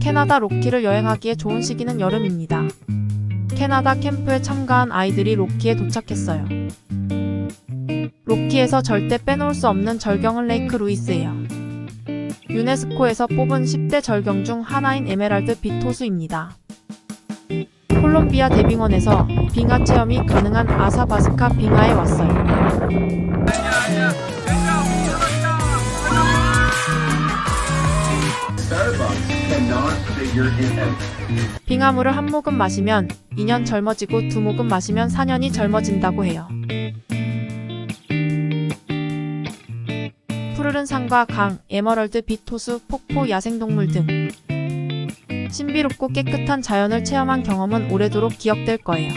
캐나다 로키를 여행하기에 좋은 시기는 여름입니다. 캐나다 캠프에 참가한 아이들이 로키에 도착했어요. 로키에서 절대 빼놓을 수 없는 절경은 레이크 루이스예요. 유네스코에서 뽑은 10대 절경 중 하나인 에메랄드 빛 호수입니다. 콜롬비아 대빙원에서 빙하 체험이 가능한 아사바스카 빙하에 왔어요. 빙하물을 한 모금 마시면 2년 젊어지고 두 모금 마시면 4년이 젊어진다고 해요. 푸르른 산과 강, 에머럴드 빛 호수, 폭포, 야생동물 등 신비롭고 깨끗한 자연을 체험한 경험은 오래도록 기억될 거예요.